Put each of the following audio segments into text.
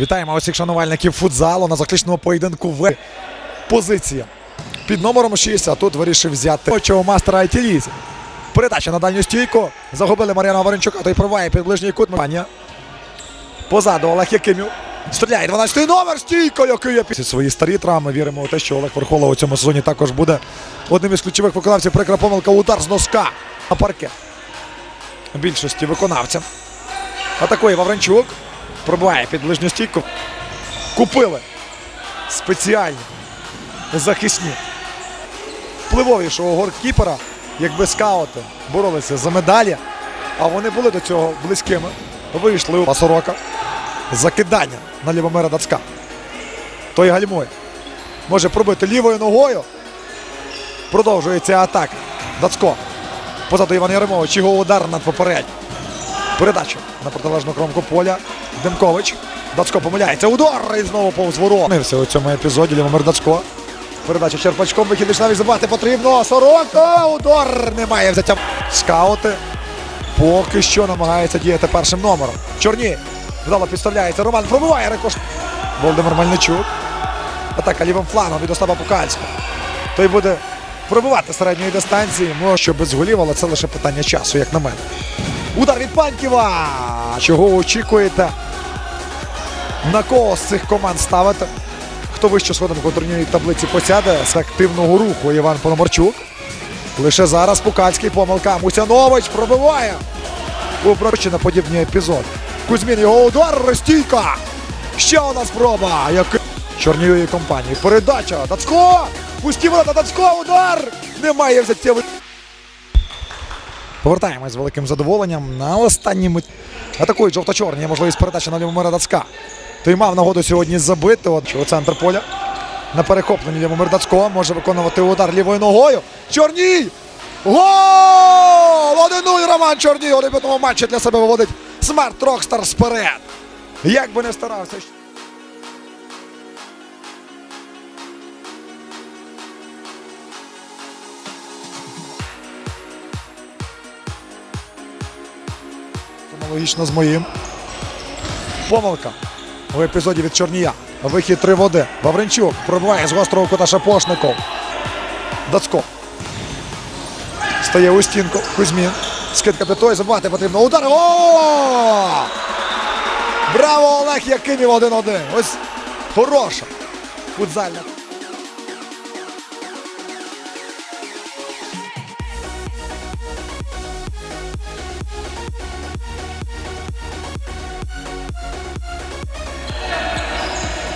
Вітаємо усіх шанувальників футзалу на заключному поєдинку в позиція. Під номером 6, а тут вирішив взяти чого мастера Айтілізі. Передача на дальню стійку. Загубили Мар'яна Варенчука, той проває під ближній кут. Позаду Олег Якимів. Стріляє 12-й номер, стійко, який є після свої старі травми. Віримо у те, що Олег Верхола у цьому сезоні також буде одним із ключових виконавців. Прикра помилка, удар з носка на паркет. Більшості виконавцям. Атакує Вавренчук. Пробиває під ближню стійку. Купили спеціальні захисні впливовішого голкіпера, якби скаути боролися за медалі, а вони були до цього близькими. Вийшли у Пасорока. Закидання на Лівомира Дацка. Той гальмує. Може пробити лівою ногою. Продовжується атака. Дацко. Позаду Івана Яремович. Його удар над попереднім. Передача на протилежну кромку поля. Демкович. Дацко помиляється. Удар і знову повз ворот. у цьому епізоді Лівомир Дацко. Передача черпачком. Вихід навіть забати потрібно. Сорока. Удар. Немає взяття. Скаути. Поки що намагається діяти першим номером. Чорні. Вдало підставляється. Роман пробиває рикош. Володимир Мельничук. Атака лівим флангом від Остапа Пукальського. Той буде пробивати середньої дистанції. Може, що без голів, але це лише питання часу, як на мене. Удар від Панківа. Чого очікуєте? На кого з цих команд ставити? Хто вище сходом по турнірній таблиці посяде з активного руху Іван Пономарчук. Лише зараз Пукальський помилка. Мусянович пробиває. У на подібні епізоди. Кузьмін його удар, розстійка. Ще одна спроба. Який... Чорнієї компанії. Передача. Дацько! Пусті ворота, Дацько, удар! Немає взяття. Повертаємось з великим задоволенням на останній мить. Атакують жовто-чорні. Можливість передачі на Лівомира Дацька. Той мав нагоду сьогодні забити. От у центр поля. На перехопленні Лівомир Дацько може виконувати удар лівою ногою. Чорній! Гол! 1-0 Роман Чорній у дебютному матчі для себе виводить Смарт Рокстар сперед. Як би не старався. Аналогічно з моїм. Помилка у епізоді від Чорнія. Вихід 3 води. Вавренчук пробиває з гострого кута Шапошников. Дацко. Стає у стінку. Кузьмін. Скидка до той. Забувати потрібно. Удар. О! Браво, Олег Якимів 1-1. Ось хороша. Футзальна.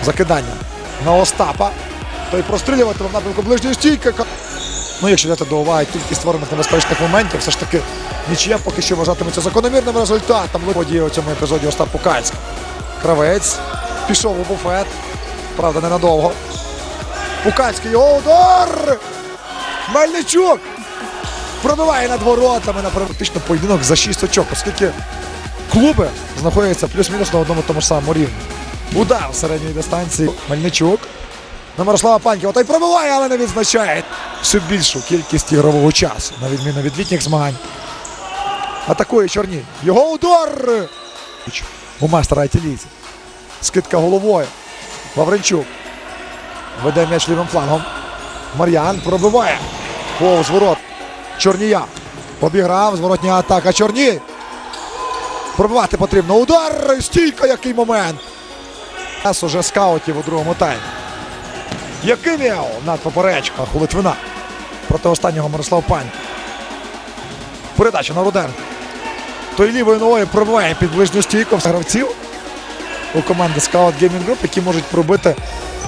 Закидання на Остапа. Той прострілювати в напрямку ближньої стійки. Ну, якщо взяти до уваги кількість створених небезпечних моментів, все ж таки нічия поки що вважатиметься закономірним результатом. Події у цьому епізоді Остап Пукальський. Кравець пішов у буфет. Правда, ненадовго. Пукальський його удар! Мельничук! Пробиває над воротами на практично поєдинок за 6 очок, оскільки клуби знаходяться плюс-мінус на одному тому ж самому рівні. Удар середньої дистанції. Мельничук. На Мирослава Панькова. Той пробиває, але не відзначає всю більшу кількість ігрового часу, на відміну від літніх змагань. Атакує Чорні. Його удар! У мастера Айтілізі. Скидка головою. Вавренчук. Веде м'яч лівим флангом. Мар'ян пробиває. Повз ворот. Чорнія. Обіграв. Зворотня атака. Чорні. Пробивати потрібно. Удар! Стійка, який момент. Нас уже скаутів у другому таймі. Якимів над поперечках у Литвина. Проти останнього Мирослав Пань. Передача на Руденко. Той лівою ногою пробиває під ближню стійку гравців у команди Scout Gaming Group, які можуть пробити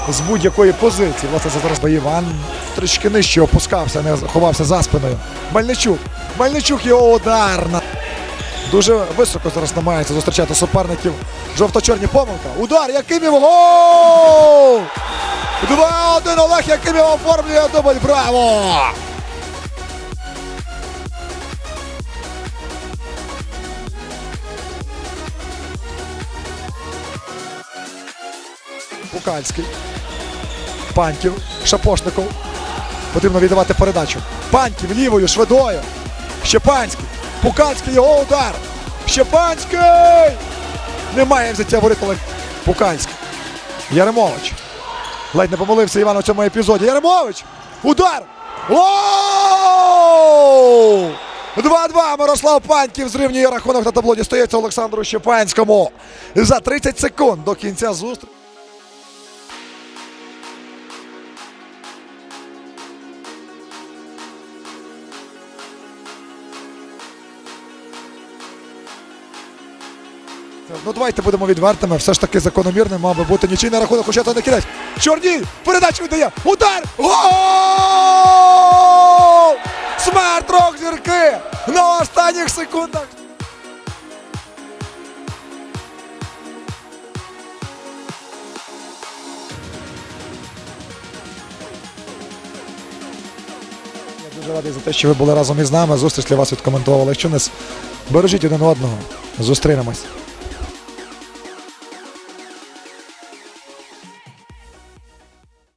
з будь-якої позиції. Власне, це зараз Іван трішки нижче опускався, не ховався за спиною. Мельничук. Мельничук його удар. Дуже високо зараз намагається зустрічати суперників. Жовто-чорні помилка. Удар Якимів. Гол! 2-1 Олег Якимів оформлює дубль. Браво! Пукальський. Паньків. Шапошников. Потрібно віддавати передачу. Паньків лівою, швидою. Щепанський. Пукальський його удар. Щепанський! Немає взяття воріт Олег. Пуканськ. Яремович. Ледь не помилився Іван у цьому епізоді. Яремович! Удар! Гол! 2-2. Мирослав Паньків зрівнює рахунок на табло. Дістається Олександру Щепанському за 30 секунд до кінця зустрічі. Ну давайте будемо відвертими. Все ж таки закономірним мав би бути нічийний рахунок, хоча то не кінець. Чорній! Передачу віддає! Удар! Гол! Смерть рок зірки! На останніх секундах! Я дуже радий за те, що ви були разом із нами. Зустріч для вас відкоментував Олег Чунес. Бережіть один одного. Зустрінемось.